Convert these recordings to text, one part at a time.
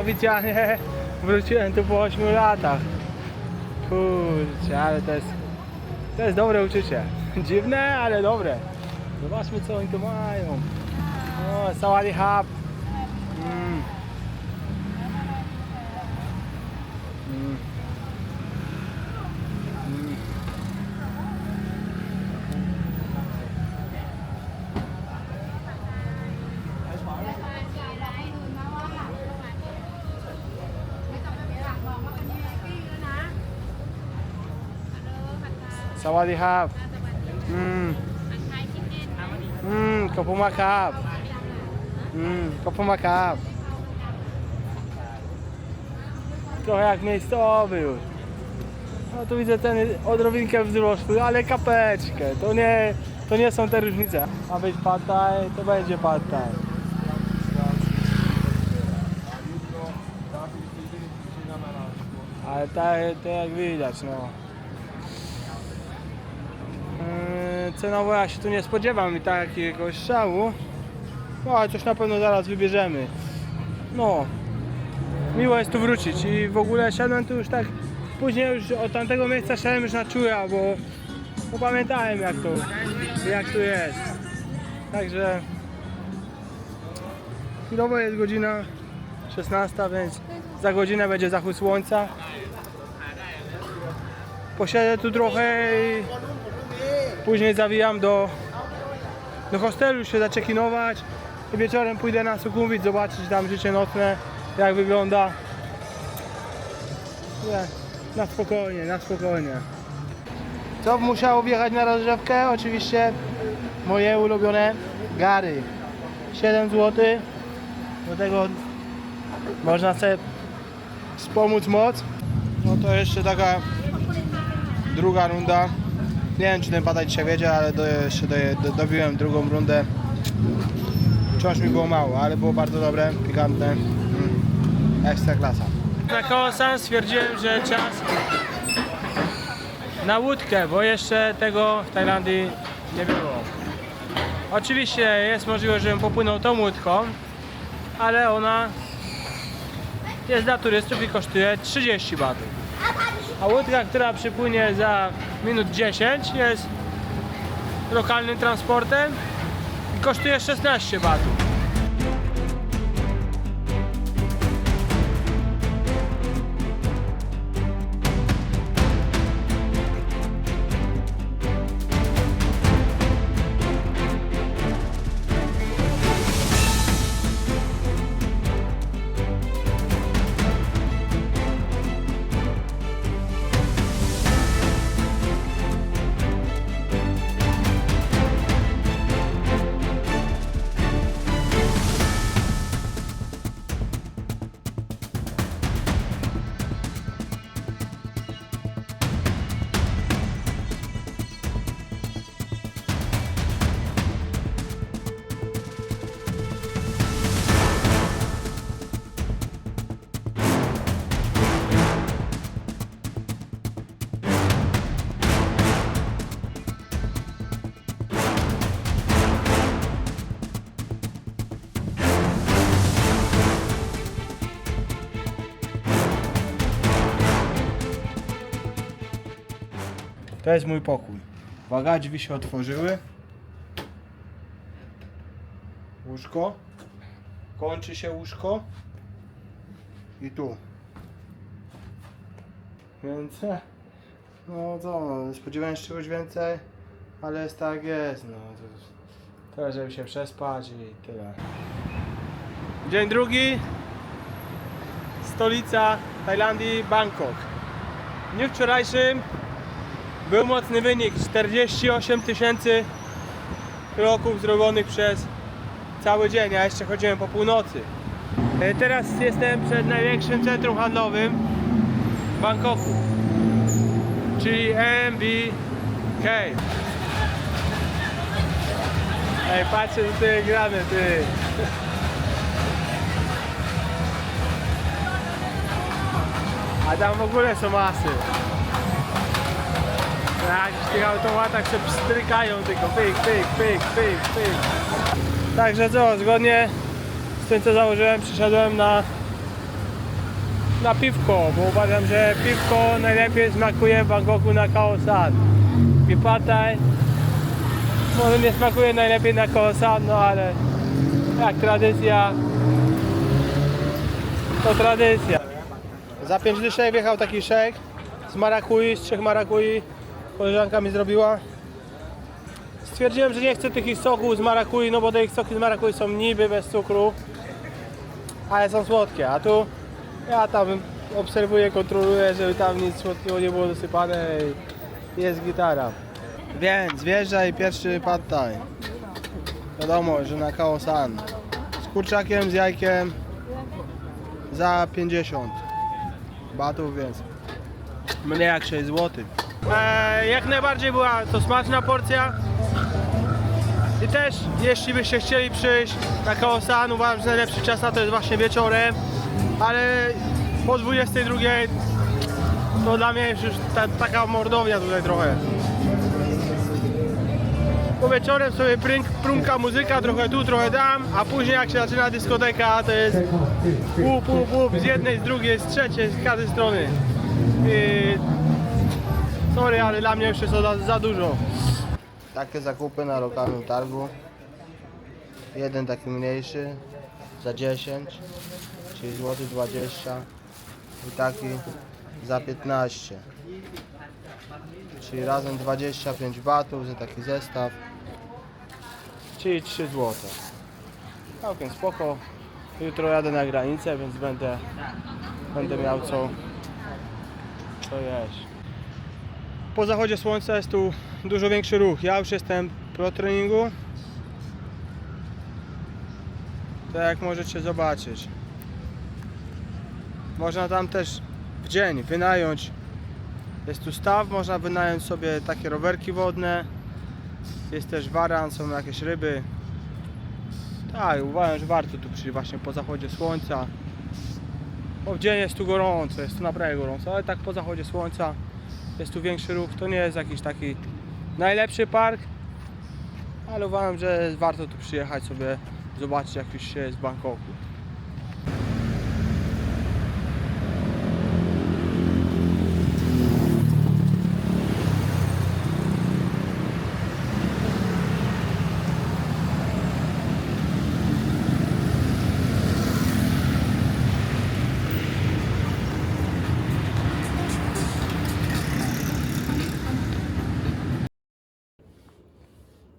oficjalnie wróciłem tu po 8 latach. Kurczę, ale to jest, to jest dobre uczucie. Dziwne, ale dobre. Zobaczmy co oni tu mają. O, Sawadi Hub. Mm. Mm. Mm. Sawadi Hub. Mm. อืมขอบคุณมากครับ อืมขอบคุณมากครับ Trochę jak miejscowy już. No tu widzę ten odrobinkę wzrostu, ale kapeczkę. To nie, to nie są te różnice. Ma być pad thai, to będzie pad thai. Ale tak, tak jak widać, no. Cenowo ja się tu nie spodziewam i tak jakiegoś szału. No ale coś na pewno zaraz wybierzemy. No. Miło jest tu wrócić i w ogóle szedłem tu już tak później już od tamtego miejsca szedłem już na czuja, bo, bo pamiętałem jak to jak tu jest. Także chwilowo jest godzina 16, więc za godzinę będzie zachód słońca. Posiedzę tu trochę i Później zawijam do, do hostelu się zaczekinować i wieczorem pójdę na Sukhumvit zobaczyć tam życie nocne, jak wygląda. Nie, na spokojnie, na spokojnie. Co musiało wjechać na rozgrzewkę? Oczywiście moje ulubione gary. 7 zł. Do tego można sobie wspomóc moc. No to jeszcze taka druga runda. Nie wiem czy ten padać dzisiaj wiedzie, ale do, jeszcze do, do, dobiłem drugą rundę. Wciąż mi było mało, ale było bardzo dobre, pikantne. Mm. Ekstra klasa. Na kołosa stwierdziłem, że czas na łódkę, bo jeszcze tego w Tajlandii nie było. Oczywiście jest możliwość, żebym popłynął tą łódką, ale ona jest dla turystów i kosztuje 30 batów. A łódka, która przypłynie za minut 10 jest lokalnym transportem i kosztuje 16 batów. To jest mój pokój. Uwaga, drzwi się otworzyły. Łóżko. Kończy się łóżko. I tu. Więc no co, spodziewałem się czegoś więcej, ale jest tak jest, no. To, tyle, żeby się przespać i tyle. Dzień drugi. Stolica Tajlandii, Bangkok. W dniu wczorajszym był mocny wynik 48 tysięcy kroków zrobionych przez cały dzień, a jeszcze chodziłem po północy. E, Teraz jestem przed największym centrum handlowym w Bangkoku, czyli MBK. Ej, patrzcie, co tu jest grane, ty. A tam w ogóle są masy. Tak, w tych automatach się pstrykają tylko pyk, pyk, pyk, pyk, pyk. Także co, zgodnie z tym co założyłem, przyszedłem na na piwko, bo uważam, że piwko najlepiej smakuje w Bangkoku na Khao San. I pataj może nie smakuje najlepiej na Khao San, no ale jak tradycja, to tradycja. Za 5 dyszek wjechał taki szejk z marakui, z trzech marakui. Koleżanka mi zrobiła. Stwierdziłem, że nie chcę tych soków z marakui, no bo te ich soki z marakui są niby bez cukru, ale są słodkie, a tu ja tam obserwuję, kontroluję, żeby tam nic słodkiego nie było dosypane i jest gitara. Więc wjeżdżaj pierwszy pad thai. Wiadomo, że na Kao San. Z kurczakiem, z jajkiem za 50 batów, więc mniej jak 6 zł. E, jak najbardziej była to smaczna porcja. I też, jeśli byście chcieli przyjść na Kaosan, uważam, że najlepszy czas na to jest właśnie wieczorem, ale po 22 to dla mnie już ta, taka mordownia tutaj trochę. Bo wieczorem sobie prynk, muzyka, trochę tu, trochę tam, a później jak się zaczyna dyskoteka, to jest łup, łup, łup, z jednej, z drugiej, z trzeciej, z każdej strony. I... Sorry, ale dla mnie to za, za dużo. Takie zakupy na lokalnym targu. Jeden taki mniejszy za 10, czyli złoty 20 i taki za 15. Czyli razem 25 batów za taki zestaw. Czyli 3 złote. Całkiem spoko. Jutro jadę na granicę, więc będę, będę miał co, co jeść. Po zachodzie słońca jest tu dużo większy ruch. Ja już jestem pro treningu. Tak jak możecie zobaczyć. Można tam też w dzień wynająć. Jest tu staw, można wynająć sobie takie rowerki wodne. Jest też waran, są jakieś ryby. Tak, uważam, że warto tu przyjść właśnie po zachodzie słońca. Bo w dzień jest tu gorąco, jest tu naprawdę gorąco, ale tak po zachodzie słońca jest tu większy ruch. To nie jest jakiś taki najlepszy park, ale uważam, że warto tu przyjechać sobie, zobaczyć jak już się jest w Bangkoku.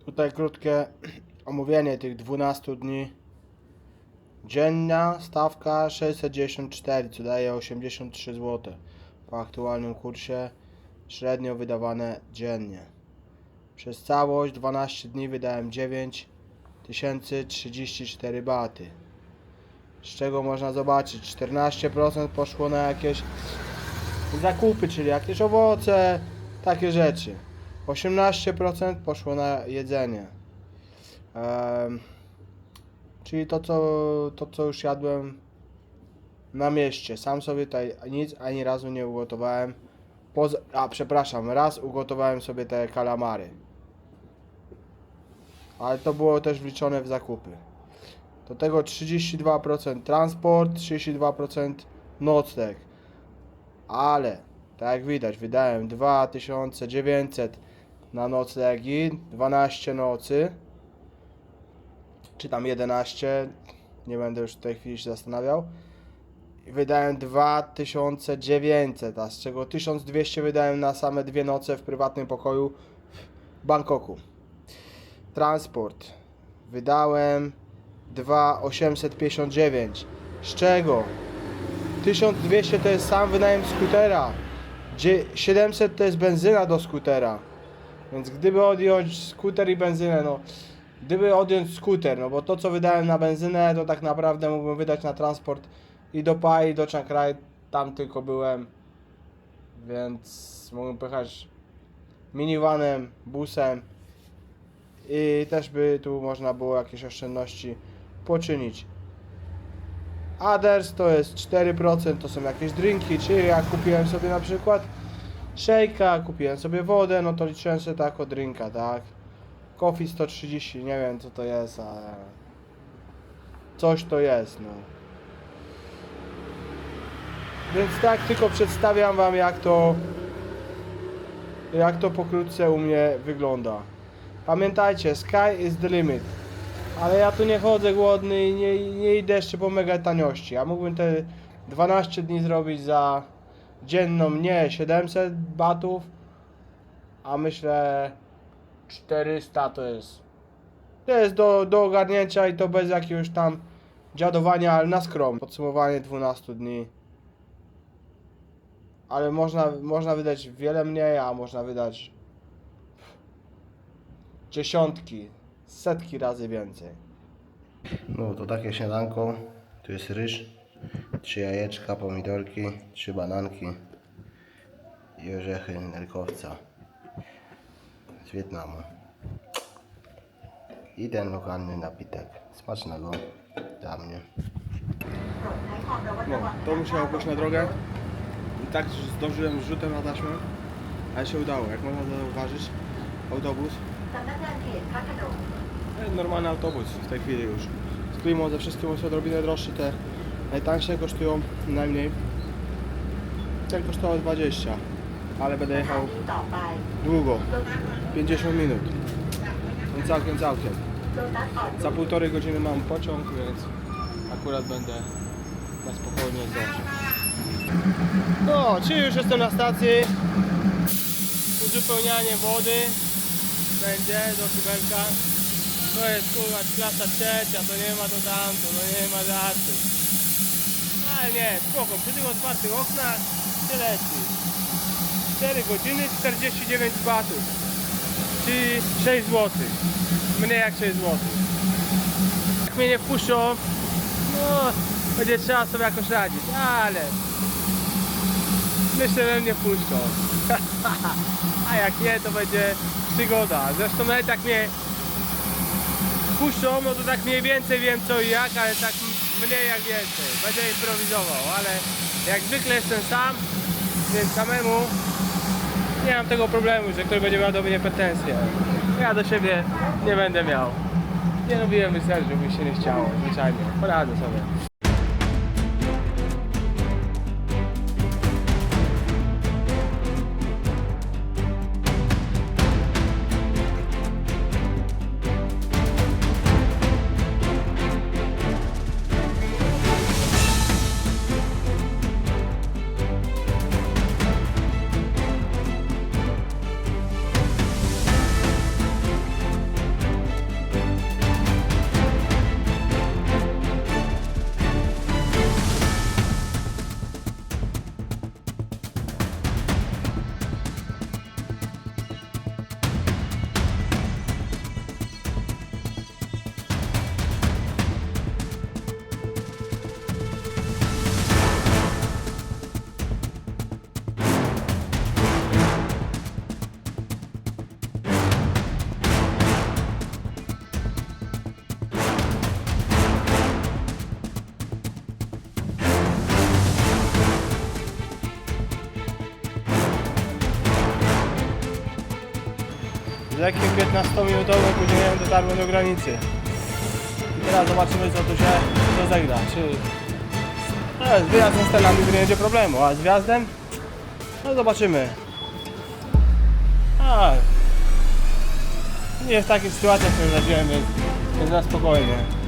Tutaj krótkie omówienie tych 12 dni. Dzienna stawka 694, co daje 83 zł. Po aktualnym kursie średnio wydawane dziennie. Przez całość 12 dni wydałem 9034 baty. Z czego można zobaczyć 14% poszło na jakieś zakupy, czyli jakieś owoce, takie rzeczy. 18% poszło na jedzenie. Em, czyli to co, to, co już jadłem na mieście. Sam sobie tutaj nic ani razu nie ugotowałem. Poza, a przepraszam, raz ugotowałem sobie te kalamary. Ale to było też wliczone w zakupy. Do tego 32% transport, 32% nocleg. Ale, tak jak widać, wydałem 2900 na noclegi, 12 nocy, czy tam 11, nie będę już w tej chwili się zastanawiał. Wydałem 2900, a z czego 1200 wydałem na same dwie noce w prywatnym pokoju w Bangkoku. Transport wydałem 2859, z czego 1200 to jest sam wynajem skutera, gdzie 700 to jest benzyna do skutera. Więc gdyby odjąć skuter i benzynę, no gdyby odjąć skuter, no bo to co wydałem na benzynę, to tak naprawdę mógłbym wydać na transport i do Pai, i do Chiang Rai, tam tylko byłem, więc mógłbym pojechać minivanem, busem i też by tu można było jakieś oszczędności poczynić. Others to jest 4%, to są jakieś drinki, czyli jak kupiłem sobie na przykład szejka, kupiłem sobie wodę, no to liczyłem sobie to jako drinka, tak? Coffee 130, nie wiem co to jest, ale coś to jest, no. Więc tak tylko przedstawiam wam jak to jak to pokrótce u mnie wygląda. Pamiętajcie, sky is the limit. Ale ja tu nie chodzę głodny i nie, nie idę jeszcze po mega taniości. Ja mógłbym te 12 dni zrobić za dzienną, nie 700 batów, a myślę 400 to jest to jest do, do ogarnięcia i to bez jakiegoś tam dziadowania, ale na skrom. Podsumowanie 12 dni. Ale można, można wydać wiele mniej, a można wydać dziesiątki, setki razy więcej. No to takie śniadanko. Tu jest ryż, trzy jajeczka, pomidorki, trzy bananki i orzechy nerkowca z Wietnamu. I ten lokalny napitek. Smacznego dla mnie. No, to musiało pójść na drogę. I tak zdążyłem z rzutem na taśmę, ale się udało. Jak można zauważyć, autobus. E, normalny autobus w tej chwili już. Z klimą, ze wszystkim jest odrobinę droższy te Najtańsze kosztują najmniej. Ten kosztował 20, ale będę jechał długo, 50 minut. No całkiem, całkiem. Za półtorej godziny mam pociąg, więc akurat będę na spokojnie zdążył. No, czyli już jestem na stacji. Uzupełnianie wody będzie do kubelka. To jest kurwa klasa trzecia, to nie ma do tamto, to nie ma żartu. Ale nie, spoko, przy tych otwartych oknach się leci. 4 godziny 49 batów, czyli 6 zł. Mniej jak 6 zł. Jak mnie nie wpuszczą, no będzie trzeba sobie jakoś radzić, ale myślę, że mnie wpuszczą. A jak nie, to będzie przygoda. Zresztą nawet jak mnie wpuszczą, no to tak mniej więcej wiem co i jak, ale tak mniej jak więcej. Będę improwizował, ale jak zwykle jestem sam, więc samemu nie mam tego problemu, że ktoś będzie miał do mnie pretensje. Ja do siebie nie będę miał. Nie robiłem wesel, żeby mi się nie chciało, zwyczajnie. Poradzę sobie. Lekkim 15-minutowym opóźnieniem dotarłem do granicy. I teraz zobaczymy co tu się rozegra. Czy no, z wyjazdem z to nie będzie problemu, a z wjazdem? No zobaczymy. A, nie w takich sytuacjach, w których zadziałem, więc, więc na spokojnie.